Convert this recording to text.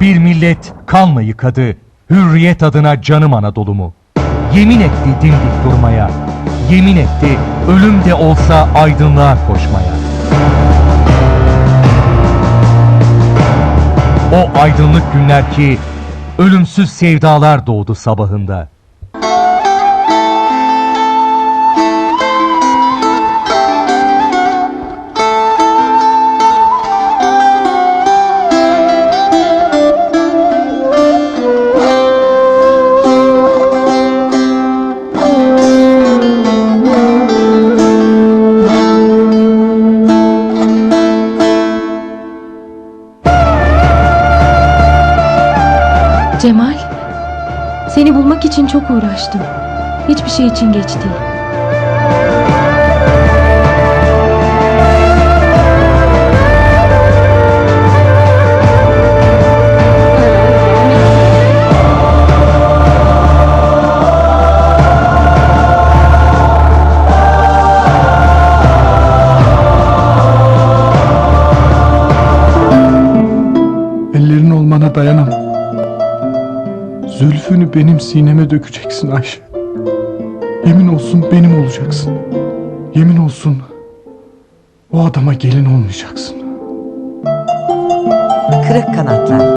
Bir millet kanla yıkadı, hürriyet adına canım Anadolu'mu. Yemin etti dimdik durmaya, yemin etti ölüm de olsa aydınlığa koşmaya. O aydınlık günler ki ölümsüz sevdalar doğdu sabahında. Cemal, seni bulmak için çok uğraştım. Hiçbir şey için geç değil. Dayanamam. Zülfünü benim sineme dökeceksin Ayşe. Yemin olsun benim olacaksın. Yemin olsun o adama gelin olmayacaksın. Kırık Kanatlar